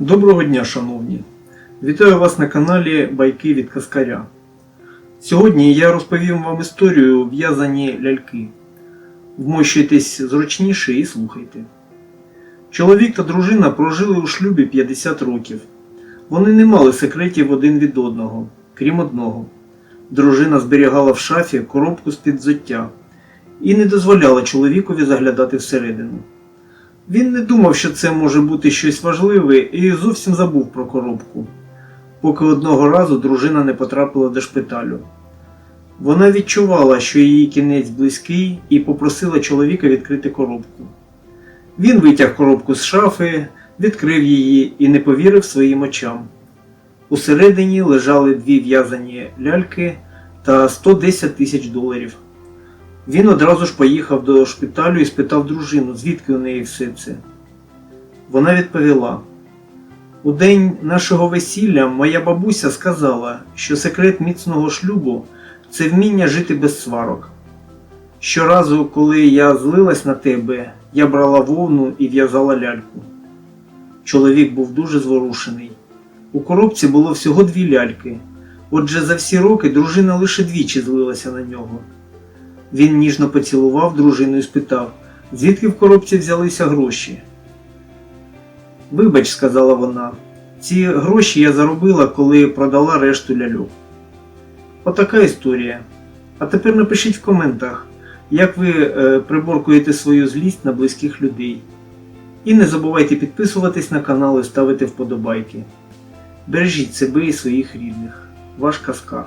Доброго дня, шановні! Вітаю вас на каналі Байки від Каскаря. Сьогодні я розповім вам історію в'язані ляльки. Вмощуйтесь зручніше і слухайте. Чоловік та дружина прожили у шлюбі 50 років. Вони не мали секретів один від одного, крім одного. Дружина зберігала в шафі коробку з-під взуття і не дозволяла чоловікові заглядати всередину. Він не думав, що це може бути щось важливе, і зовсім забув про коробку, поки одного разу дружина не потрапила до шпиталю. Вона відчувала, що її кінець близький, і попросила чоловіка відкрити коробку. Він витяг коробку з шафи, відкрив її і не повірив своїм очам. Усередині лежали дві в'язані ляльки та 110 тисяч доларів. Він одразу ж поїхав до шпиталю і спитав дружину, звідки у неї все це. Вона відповіла: У день нашого весілля моя бабуся сказала, що секрет міцного шлюбу це вміння жити без сварок. Щоразу, коли я злилась на тебе, я брала вовну і в'язала ляльку. Чоловік був дуже зворушений. У коробці було всього дві ляльки, отже за всі роки дружина лише двічі злилася на нього. Він ніжно поцілував дружину і спитав, звідки в коробці взялися гроші. Вибач, сказала вона, ці гроші я заробила, коли продала решту ляльок. Отака історія. А тепер напишіть в коментах, як ви е, приборкуєте свою злість на близьких людей. І не забувайте підписуватись на канал і ставити вподобайки. Бережіть себе і своїх рідних. Ваш Каскар.